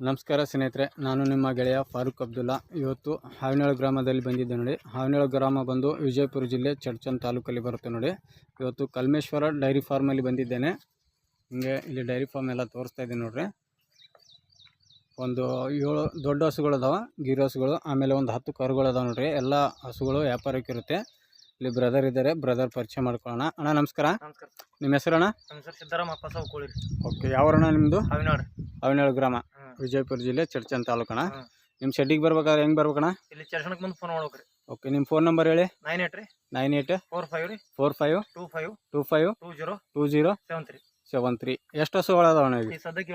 ನಮಸ್ಕಾರ ಸ್ನೇಹಿತರೆ ನಾನು ನಿಮ್ಮ ಗೆಳೆಯ ಫಾರೂಕ್ ಅಬ್ದುಲ್ಲಾ. ಇವತ್ತು ಹಾವಿನೇಳು ಗ್ರಾಮದಲ್ಲಿ ಬಂದಿದ್ದೆ ನೋಡಿ. ಹಾವಿನೇಳು ಗ್ರಾಮ ಬಂದು ವಿಜಯಪುರ ಜಿಲ್ಲೆ ಚಡ್ಚನ್ ತಾಲೂಕಲ್ಲಿ ಬರುತ್ತೆ ನೋಡಿ. ಇವತ್ತು ಕಲ್ಮೇಶ್ವರ ಡೈರಿ ಫಾರ್ಮಲ್ಲಿ ಬಂದಿದ್ದೇನೆ. ಹಿಂಗೆ ಇಲ್ಲಿ ಡೈರಿ ಫಾರ್ಮ್ ಎಲ್ಲ ತೋರಿಸ್ತಾ ಇದ್ದೀನಿ ನೋಡ್ರಿ. ಒಂದು ಏಳು ದೊಡ್ಡ ಹಸುಗಳು ಅದಾವ ಗೀರು ಹಸುಗಳು ಆಮೇಲೆ ಒಂದು ಹತ್ತು ಕರುಗಳು ಅದಾವೆ ನೋಡ್ರಿ. ಎಲ್ಲ ಹಸುಗಳು ವ್ಯಾಪಾರಕ್ಕೆ ಇರುತ್ತೆ. ಇಲ್ಲಿ ಬ್ರದರ್ ಇದ್ದಾರೆ ಬ್ರದರ್ ಪರಿಚಯ ಮಾಡ್ಕೊಳ್ಳೋಣ. ಅಣ್ಣ ನಮಸ್ಕಾರ. ನಮಸ್ಕಾರ. ನಿಮ್ಮ ಹೆಸರು ಅಣ್ಣ? ಹೆಸರು ಸಿದ್ದರಾಮ ಅಪ್ಪಸಾವ್ ಕೋಳಿ ಓಕೆ ಯಾವರಣ್ಣ ನಿಮ್ಮದು ಹಾವಿನೇಳು. ಹಾವಿನಾಳು ಗ್ರಾಮ. ವಿಜಯಪುರ ಜಿಲ್ಲೆ ಚರ್ಚನ್ ತಾಲೂಕಣ. ನಿಮ್ ನಿಮ್ಮ ಶೆಡ್ಡಿಗೆ ಬರ್ಬೇಕಾದ್ರೆ ಹೆಂಗ್ ಬರ್ಬೇಕಣ್ಣ ಇಲ್ಲಿ ಚರ್ಚಣಕ್ಕೆ ಬಂದು ಫೋನ್ ಮಾಡ್ಬೇಕ್ರಿ. ಓಕೆ ನಿಮ್ಮ ಫೋನ್ ನಂಬರ್ ಹೇಳಿ. ನೈನ್ ಏಟ್ ರೀ. ನೈನ್ ಏಯ್ಟ್ ಫೋರ್ ಫೈವ್ ರೀ. Four five two five two five two zero two zero seven three seven three ಎಷ್ಟು ಹಸುಗಳು ಅದಾವಣ್ಣ ಈಗ ಈ ಸದ್ಯಕ್ಕೆ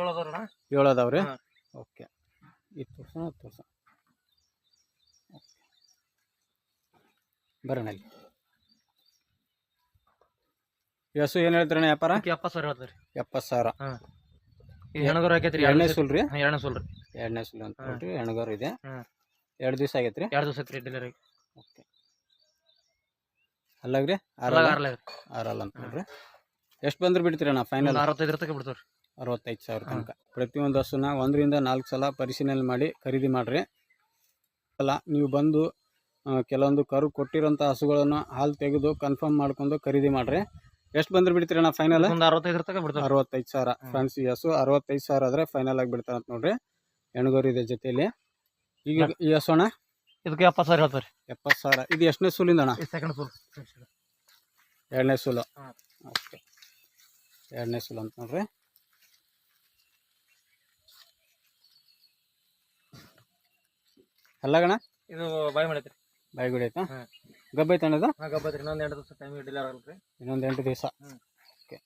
ಏಳು ಅದಾವ ರೀ ಹಾ. ಓಕೆ ಇದು ತೋರ್ಸೋಣ ಅದು ತೋರ್ಸೋಣ. ಬರೋಣ ಇಲ್ಲಿ. ಹಸು ಏನು ಹೇಳ್ತೀರಣ್ಣ ವ್ಯಾಪಾರ? ಎಪ್ಪತ್ತು ಸಾವಿರ ಹೇಳ್ತಾರೆ ಎಪ್ಪತ್ತು ಸಾವಿರ. ಈ ಹೆಣಗರು ಹಾಕೈತ್ರಿ ಎರಡನೇ ಸುಲ್ ರೀ ಎರಡನೇ ಸೋಲ್ ರೀ ಎರಡನೇ ಸುಲ್ ಅಂತ ಹಾ. ನೋಡ್ರಿ ಇದೆ. ಎರಡು ದಿವಸ ಆಗೈತ್ರಿ? ಎರಡು ದಿವಸ ಐತ್ರಿ ಡೆಲಿವರಿ ಓಕೆ. ಅಲ್ಲಾಗ್ರಿ ಅಲ್ಲ? ಆರಲ್ಲ ಆರಲ್ಲ ಆರಲ್ಲ ಅಂತ ನೋಡ್ರಿ ಎಷ್ಟು ಬಂದ್ರೆ ಬಿಡ್ತೀರಣ್ಣ ಫೈನಲ್ ಅರವತ್ತೈದು ತನಕ ಬಿಡ್ತಾರೆ ಅರವತ್ತೈದು ಸಾವಿರ. ತನಕ. ಪ್ರತಿಯೊಂದು ಹಸುನ ಒಂದರಿಂದ ನಾಲ್ಕು ಸಲ ಪರಿಶೀಲನೆ ಮಾಡಿ ಖರೀದಿ ಮಾಡಿರಿ. ಅಲ್ಲ ನೀವು ಬಂದು ಕೆಲವೊಂದು ಕರು ಕೊಟ್ಟಿರೋಂಥ ಹಸುಗಳನ್ನು ಹಾಲು ತೆಗೆದು ಕನ್ಫರ್ಮ್ ಮಾಡ್ಕೊಂಡು ಖರೀದಿ ಮಾಡಿರಿ. ಎಷ್ಟು ಬಂದ್ರೆ ಬಿಡ್ತೀರಣ್ಣ ಫೈನಲ್ ಒಂದು ಅರವತ್ತೈದು ತನಕ ಬಿಡ್ತಾವ್ರಿ ಅರವತ್ತೈದು ಸಾವಿರ. ಫ್ರೆಂಡ್ಸ್ ಎಸ್ ಹಸು ಅರವತ್ತೈದು ಸಾವಿರ ಆದರೆ ಫೈನಲ್ ಆಗಿ ಬಿಡ್ತಾರೆ ಅಂತ ನೋಡ್ರಿ. ಹೆಣ್ಗೋರು ಇದೆ ಜೊತೆಯಲ್ಲಿ ಈಗ ಈ ಹಸು ಅಣ್ಣ? ಇದಕ್ಕೆ ಎಪ್ಪತ್ತು ಸಾವಿರ ಹೇಳ್ತಾರೆ. ಎಪ್ಪತ್ತು ಸಾವಿರ. ಇದು ಎಷ್ಟನೇ ಸೂಲಿಂದ ಅಣ್ಣ? ಸೆಕೆಂಡ್ ಸೋಲ್. ಎರಡನೇ ಸೂಲು. ಓಕೆ. ಎರಡನೇ ಸೂಲು ಅಂತ ನೋಡ್ರಿ. ಅಲ್ಲಗಣ ಇದು ಬಾಯ್ ಮಾಡೈತ್ರಿ ಬಾಯಿಗುಡಿ ಆಯ್ತಾ? ಹ್ಮ್. ಗಬ್ಬ ತಣ್ಣದ ಹಾಂ ಗಬ್ಬತ್ರಿ ಇನ್ನೊಂದು ಎಂಟು ದಿವಸ ಟೈಮ್ ಡಿಲರ್ ಆಗಲ್ರಿ ಇನ್ನೊಂದು ಎಂಟು ದಿವಸ. ಓಕೆ.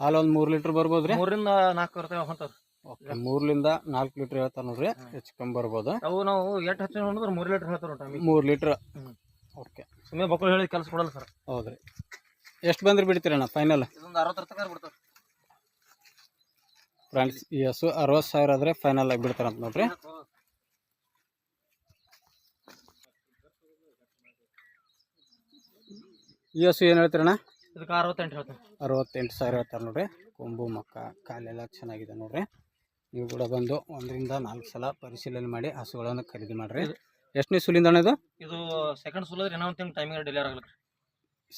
ಹಾಲು ಒಂದು ಮೂರು ಲೀಟ್ರ್ ಬರ್ಬೋದು ರೀ ಮೂರರಿಂದ ನಾಲ್ಕು ಬರ್ತೇವೆ ಹೊಂತಾವ್ರಿ ಓಕೆ ಮೂರರಿಂದ ನಾಲ್ಕು ಲೀಟ್ರ್ ಹೇಳ್ತಾರೆ ನೋಡ್ರಿ. ಹೆಚ್ಚು ಕಮ್ಮಿ ಬರ್ಬೋದು. ಅವು ನಾವು ಎಷ್ಟು ಹಚ್ಚಿ ನೋಡಿದ್ರೆ ಮೂರು ಲೀಟರ್ ಹೇಳ್ತಾರ ಟೈಮಿಗೆ ಮೂರು ಲೀಟ್ರ್. ಓಕೆ. ಸುಮ್ಮನೆ ಮಕ್ಕಳು ಹೇಳಿ ಕೆಲಸ ಕೊಡಲ್ಲ ಸರ್. ಹೌದ್ರಿ. ಎಷ್ಟು ಬಂದ್ರೆ ಬಿಡ್ತೀರಣ್ಣ ಫೈನಲ್ ಇದೊಂದು ಅರವತ್ತರ ತನಕ ಬಿಡ್ತಾವ್ರಿ ಫ್ರೆಂಡ್ಸ್ ಈ ಹಸು ಅರವತ್ತು ಸಾವಿರ ಆದರೆ ಫೈನಲ್ ಆಗಿಬಿಡ್ತಾರೆ ಬಿಡ್ತಾರಂತ ನೋಡ್ರಿ. ಈ ಹಸು ಏನು ಹೇಳ್ತೀರಣ್ಣ ಇದಕ್ಕೆ ಅರವತ್ತೆಂಟು ಹೇಳ್ತಾರೆ ಅರವತ್ತೆಂಟು ಸಾವಿರ ಹೇಳ್ತಾರೆ ನೋಡ್ರಿ. ಕೊಂಬು ಮಕ್ಕ ಕಾಲೆಲ್ಲ ಚೆನ್ನಾಗಿದೆ ನೋಡ್ರಿ. ನೀವು ಕೂಡ ಬಂದು ಒಂದರಿಂದ ನಾಲ್ಕು ಸಲ ಪರಿಶೀಲನೆ ಮಾಡಿ ಹಸುಗಳನ್ನು ಖರೀದಿ ಮಾಡಿರಿ. ಎಷ್ಟನೇ ಸುಲಿಂದ ಅಣ್ಣ ಇದು? ಇದು ಸೆಕೆಂಡ್ ಸುಲ್ ಇನ್ನೂ ಒಂದು ತಿಂಗಳು ಟೈಮಿಂಗ್ ಡೆಲಿವರ್ ಆಗಲಿ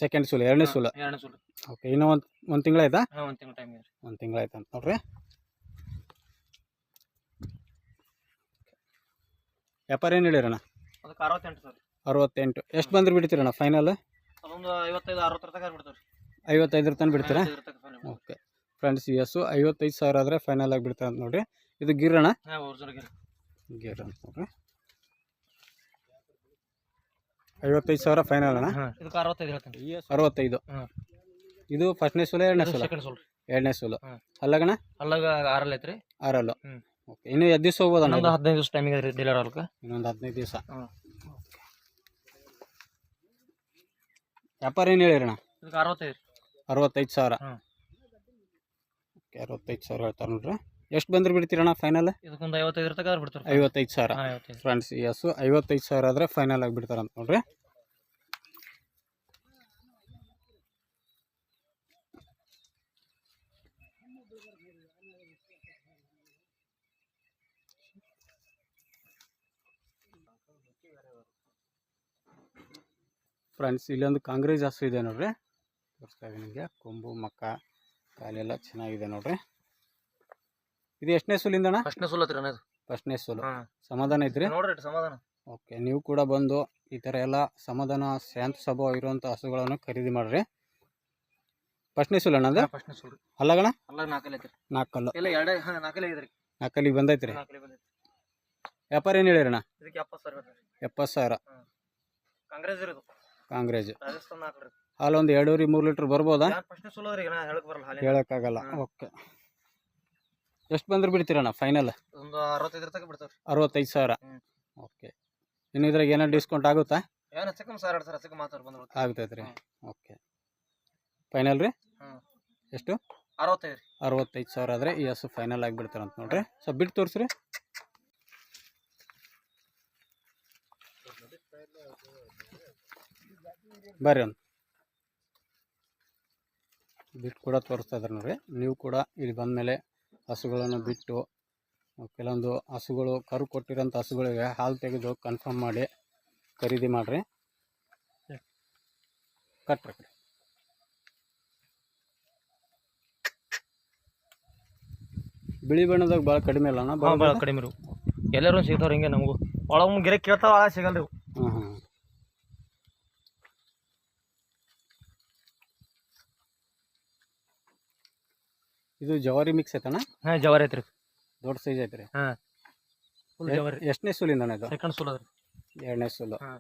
ಸೆಕೆಂಡ್ ಸುಲ್ ಎರಡನೇ ಸುಲ್. ಎರಡನೇ ಸುಲ್. ಓಕೆ ಇನ್ನೂ ಒಂದು ಒಂದು ತಿಂಗಳಾಯ್ತಾ? ಹಾಂ ಒಂದು ತಿಂಗಳು ಟೈಮಿಂಗ್ ಒಂದು ತಿಂಗಳಾಯ್ತು ಅಂತ ನೋಡ್ರಿ. ವ್ಯಾಪಾರ ಏನು ಹೇಳಿರಣ ಅದಕ್ಕೆ ಅರವತ್ತೆಂಟು ಸರ್. ಅರವತ್ತೆಂಟು. ಎಷ್ಟು ಬಂದ್ರೆ ಬಿಡ್ತೀರಣ್ಣ ಫೈನಲ್ ಅದೊಂದು ಐವತ್ತೈದು ಅರವತ್ತರ ತನಕ ಐವತ್ತೈದರ ತನಕ ಬಿಡ್ತೀರಾ. ಓಕೆ. ಫ್ರೆಂಡ್ಸ್ ಎಸ್ ಹಸು ಐವತ್ತೈದು ಸಾವಿರ ಆದರೆ ಫೈನಲ್ ಆಗಿ ಬಿಡ್ತಾರೆ ಅಂತ ನೋಡ್ರಿ. ಇದು ಗಿರಣ ಗಿರ್. ಅಂತ ನೋಡ್ರಿ. ಐವತ್ತೈದು ಸಾವಿರ ಫೈನಲ್ ಅಣ್ಣ? ಅರವತ್ತೈದು. ಇದು ಫಸ್ಟ್ನೇ ಸೋಲ ಎರಡನೇ ಸೂಲ? ಎರಡನೇ ಸೂಲು. ಹಾಂ. ಅಲ್ಲಗ ಆರಲ್ಲ ಐತ್ರಿ. ಆರಲ್ಲು. ಓಕೆ ಇನ್ನೂ ಎದ್ದು ದಿವಸ ಹೋಗ್ಬೋದು ಇನ್ನೊಂದು ಇದು? ಹದಿನೈದು ದಿವಸ ಟೈಮಿಗೆ ಡೆಲಿವರ್ ಆಗಲ್ಕ ಇನ್ನೊಂದು ಹದಿನೈದು ದಿವಸ. ಹಾಂ. ವ್ಯಾಪಾರ ಏನು ಹೇಳಿರಣ ಇದಕ್ಕೆ ಅರವತ್ತೈದು. ಅರವತ್ತೈದು ಸಾವಿರ. ಹಾಂ. ಓಕೆ ಅರವತ್ತೈದು ಸಾವಿರ ಹೇಳ್ತಾರೆ ನೋಡ್ರಿ. ಎಷ್ಟು ಬಂದ್ರೆ ಬಿಡ್ತೀರಣ್ಣ ಫೈನಲ್ ಇದಕ್ಕೊಂದು ಐವತ್ತೈದು ತನಕ ಬಿಡ್ತಾರೆ ಐವತ್ತೈದು ಸಾವಿರ. ಐವತ್ತೈದು. ಫ್ರೆಂಡ್ಸ್ ಈ ಹಸು ಐವತ್ತೈದು ಸಾವಿರ ಆದರೆ ಫೈನಲ್ ಆಗಿ ಬಿಡ್ತಾರಂತ ನೋಡ್ರಿ. ಫ್ರೆಂಡ್ಸ್ ಇಲ್ಲೊಂದು ಕಾಂಗ್ರೆಸ್ ಹಸು ಇದೆ ನೋಡ್ರಿ. ತೋರಿಸ್ತಾ ಇದೆ ನಿಮಗೆ. ಕೊಂಬು ಮಕ್ಕ ಕಾಲೆಲ್ಲ ಚೆನ್ನಾಗಿದೆ ನೋಡ್ರಿ. ಇದು ಎಷ್ಟನೇ ಸುಲಿಂದಣ್ಣ ಫಸ್ಟ್ನೇ ಸುಲ್ ಹತ್ರ ಅನ್ನೋದು ಫಸ್ಟ್ನೇ ಸೋಲು. ಹಾಂ. ಸಮಾಧಾನ ಐತ್ರಿ ನೋಡ್ರಿ ಸಮಾಧಾನ. ಓಕೆ ನೀವು ಕೂಡ ಬಂದು ಈ ಥರ ಎಲ್ಲ ಸಮಾಧಾನ ಶಾಂತ ಸ್ವಭಾವ ಇರುವಂಥ ಹಸುಗಳನ್ನು ಖರೀದಿ ಮಾಡ್ರಿ. ಫಸ್ಟ್ನೇ ಸುಲ್ ಅಣ್ಣ ಫಸ್ಟ್ನೇ ಸೂಲ್. ಅಲ್ಲಗಣ ಅಲ್ಲ ನಾಲ್ಕಲ್ಲಿ ಐತ್ರಿ. ನಾಲ್ಕಲ್ಲು. ಇಲ್ಲ ಎರಡೇ ಹಾಂ ನಾಲ್ಕಲ್ಲಿ ಐತ್ರಿ. ನಾಲ್ಕಲ್ಲಿಗೆ ಬಂದೈತ್ರಿ? ನಾಲ್ಕಲ್ಲಿ ಬಂದೈತಿ ವ್ಯಾಪಾರ ಏನು ಹೇಳಿರಣ್ಣ? ಇದಕ್ಕೆ ಎಪ್ಪತ್ತು ಸಾವಿರ ಕಾಂಗ್ರೆಸ್ ಎಪ್ಪತ್ತು ಸಾವಿರ. ಕಾಂಗ್ರೆಸ್ ಇರೋದು. ರಾಜಸ್ಥಾನ ಹಾಕ್ರಿ ಹಾಲು ಒಂದು ಎರಡೂರಿ ಮೂರು ಲೀಟ್ರ್ ಬರ್ಬೋದಾ? ಯಾರು ಫಸ್ಟ್ನೇ ಸೂಲ್ ಅದ್ರಿ ನಾ ಹೇಳಕ್ ಬರಲ್ಲ ಹಾಲಿ. ಹೇಳೋಕ್ಕಾಗಲ್ಲ. ಓಕೆ. ಎಷ್ಟು ಬಂದ್ರೆ ಬಿಡ್ತೀರಣ್ಣ ಫೈನಲ್ ಒಂದು ಅರವತ್ತೈದರ ತನಕ ಬಿಡ್ತಾರೆ ಅರವತ್ತೈದು ಸಾವಿರ. ಹ್ಮ್. ಓಕೆ. ಇನ್ನು ಇದ್ರಾಗ ಏನಾರು ಡಿಸ್ಕೌಂಟ್ ಆಗುತ್ತಾ? ಏನು ಸಾವಿರ ಎರಡು ಸಾವಿರ ಹೆಚ್ಚಕ್ಕೆ ಮಾತಾಡಿ ಬಂದ್ರು ಆಗ್ತೈತೆ ರೀ. ಹ್ಮ್. ಓಕೆ. ಫೈನಲ್ ರೀ? ಹ್ಮ್. ಎಷ್ಟು? ಅರವತ್ತೈದು ರೀ. ಅರವತ್ತೈದು ಸಾವಿರ ಆದರೆ ಈ ಹಸು ಫೈನಲ್ ಆಗಿಬಿಡ್ತಾರಂತ ನೋಡ್ರಿ. ಸೊ ಬಿಟ್ಟು ತೋರಿಸ್ರಿ. ಬರ್ರಿ ಒಂದು. ಬಿಟ್ಟು ಕೂಡ ತೋರಿಸ್ತಾ ಇದ್ದಾರೆ ನೋಡ್ರಿ. ನೀವು ಕೂಡ ಇಲ್ಲಿ ಬಂದ ಮೇಲೆ ಹಸುಗಳನ್ನು ಬಿಟ್ಟು ಕೆಲವೊಂದು ಹಸುಗಳು ಕರು ಕೊಟ್ಟಿರೋಂಥ ಹಸುಗಳಿಗೆ ಹಾಲು ತೆಗೆದು ಕನ್ಫರ್ಮ್ ಮಾಡಿ ಖರೀದಿ ಮಾಡಿರಿ. ಕಟ್ರಿ. ಬಿಳಿ ಬಣ್ಣದಾಗ ಭಾಳ ಕಡಿಮೆ ಅಲ್ಲ ಭಾಳ ಕಡಿಮೆ ರೀ. ಎಲ್ಲರೂ ಸಿಗ್ತಾವ್ರಿ ಹಿಂಗೆ ನಮಗೂ. ಒಳಗೆ ಗಿರಕ್ಕೆ ಕೇಳ್ತಾವ ಸಿಗಲ್ರಿ ಇವು. ಹಾಂ ಹಾಂ ಇದು ಜವಾರಿ ಮಿಕ್ಸ್ ಐತಣ್ಣ ಹಾಂ ಜವಾರಿ ಐತ್ರಿ. ದೊಡ್ಡ ಸೈಜ್ ಐತ್ರಿ. ಹಾಂ ಫುಲ್ ಜವಾರಿ. ಎಷ್ಟನೇ ಸುಲಿಂದ ಇದು? ಸೆಕೆಂಡ್ ಸೋಲ್ ಅದ್ರಿ. ಎರಡನೇ ಸೂಲು. ಹಾ.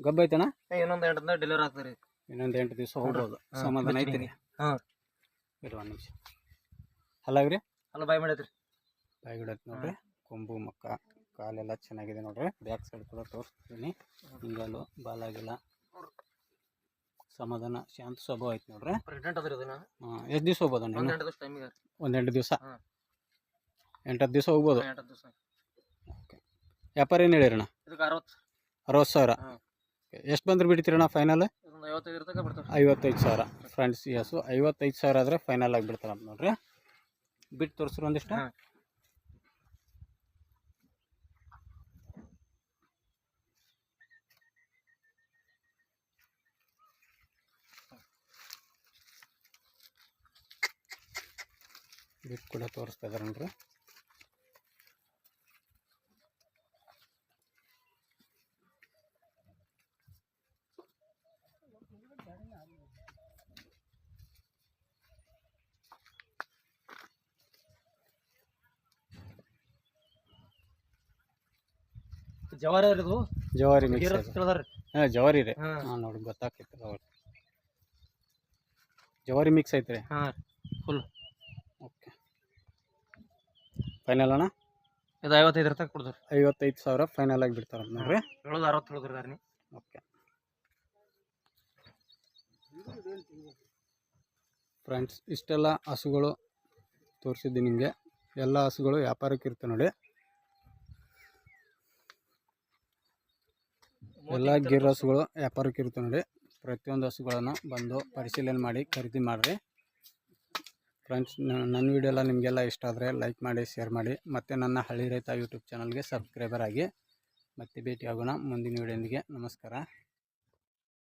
ಗಬ್ಬ ಐತಣ್ಣ ಇನ್ನೊಂದು ಎಂಟು ದಿನ ಡೆಲಿವರಿ ಆಗ್ತದೆ ಇನ್ನೊಂದು ಎಂಟು ದಿವಸ ಹೋಗ್ಬೋದು. ಸಮಾಧಾನ ಐತ್ರಿ. ಹಾ. ಒಂದು ನಿಮಿಷ. ಹಲಾಗ್ರಿ ಅಲ್ಲ ಬಾಯ್ ಮಾಡೈತ್ರಿ ಬಾಯ್ ಗಿಡ ಐತಿ ನೋಡ್ರಿ. ಕೊಂಬು ಮಕ್ಕ ಕಾಲೆಲ್ಲ ಚೆನ್ನಾಗಿದೆ ನೋಡ್ರಿ. ಬ್ಯಾಕ್ ಸೈಡ್ ಕೂಡ ತೋರಿಸ್ತೀನಿ. ಹಿಂಗಲ್ಲು ಬಾಲಾಗಿಲ್ಲ ಸಮಾಧಾನ ಶಾಂತ ಸ್ವಭಾವ ಐತಿ ನೋಡ್ರಿ. ಪ್ರೆಗ್ನೆಂಟ್ ಅದ್ರಿ ಅದನ್ನ ಎಷ್ಟು ದಿವಸ ಹೋಗ್ಬೋದು ಒಂದು ಎಂಟು ದಿವಸ ಟೈಮಿಗೆ ಒಂದು ಎಂಟು ದಿವಸ? ಹಾಂ. ಎಂಟತ್ತು ದಿವಸ ಹೋಗ್ಬೋದು? ಎಂಟು ದಿವಸ. ವ್ಯಾಪಾರ ಏನು ಹೇಳಿರಣ ಇದಕ್ಕೆ ಅರವತ್ತು ಅರವತ್ತು ಸಾವಿರ? ಹಾಂ. ಎಷ್ಟು ಬಂದ್ರೆ ಬಿಡ್ತೀರಣ್ಣ ಫೈನಲ್ ಇದೊಂದು ಐವತ್ತೈದು ಇರ್ತಕ್ಕ ಬಿಡ್ತಾವ್ರಿ ಐವತ್ತೈದು ಸಾವಿರ. ಫ್ರೆಂಡ್ಸ್ ಹಸು ಐವತ್ತೈದು ಸಾವಿರ ಆದರೆ ಫೈನಲ್ ಆಗಿ ಬಿಡ್ತಾರ ನೋಡ್ರಿ. ಬಿಟ್ಟು ತೋರಿಸ್ರು ಒಂದಿಷ್ಟು. ಹಾಂ. ಬಿಟ್ಟು ಕೂಡ ತೋರಿಸ್ತಾ ಇದಾರೆ ನೋಡ್ರಿ. ಜವಾರಿ ಅದು ಜವಾರಿ ಹಾಂ ಜವಾರಿ ರೀ ಹಾಂ. ನೋಡಿ ಗೊತ್ತಾಗ್ತೈತೆ ನೋಡಿ ಜವಾರಿ ಮಿಕ್ಸ್ ಐತ್ರಿ. ಹಾ ಫುಲ್ ಫೈನಲ್ ಅಣ್ಣ? ಇದು ಐವತ್ತೈದು ರೂಪಾಯಿ ಕೊಡ್ತಾರೆ. ಐವತ್ತೈದು ಸಾವಿರ ಫೈನಲ್ ಆಗಿ ಬಿಡ್ತಾರೆ ನೋಡ್ರಿ. ಹೇಳೋದು ಅರವತ್ತು ಹೇಳಿದ್ರಿ ನೀವು. ಓಕೆ ಫ್ರೆಂಡ್ಸ್ ಇಷ್ಟೆಲ್ಲ ಹಸುಗಳು ತೋರಿಸಿದ್ದೆ ನಿಮಗೆ. ಎಲ್ಲ ಹಸುಗಳು ವ್ಯಾಪಾರಕ್ಕೆ ಇರ್ತವೆ ನೋಡಿ. ಎಲ್ಲ ಗಿರ್ ಹಸುಗಳು ವ್ಯಾಪಾರಕ್ಕೆ ಇರ್ತವೆ ನೋಡಿ. ಪ್ರತಿಯೊಂದು ಹಸುಗಳನ್ನು ಬಂದು ಪರಿಶೀಲನೆ ಮಾಡಿ ಖರೀದಿ ಮಾಡಿರಿ. ಫ್ರೆಂಡ್ಸ್ ನನ್ನ ವೀಡಿಯೋ ಎಲ್ಲ ನಿಮಗೆಲ್ಲ ಇಷ್ಟ ಆದರೆ ಲೈಕ್ ಮಾಡಿ, ಶೇರ್ ಮಾಡಿ, ಮತ್ತು ನನ್ನ ಹಳ್ಳಿ ರೈತ ಯೂಟ್ಯೂಬ್ ಚಾನಲ್ಗೆ ಸಬ್ಸ್ಕ್ರೈಬರ್ ಆಗಿ ಮತ್ತೆ ಭೇಟಿಯಾಗೋಣ ಮುಂದಿನ ವೀಡಿಯೋಂದಿಗೆ ನಮಸ್ಕಾರ.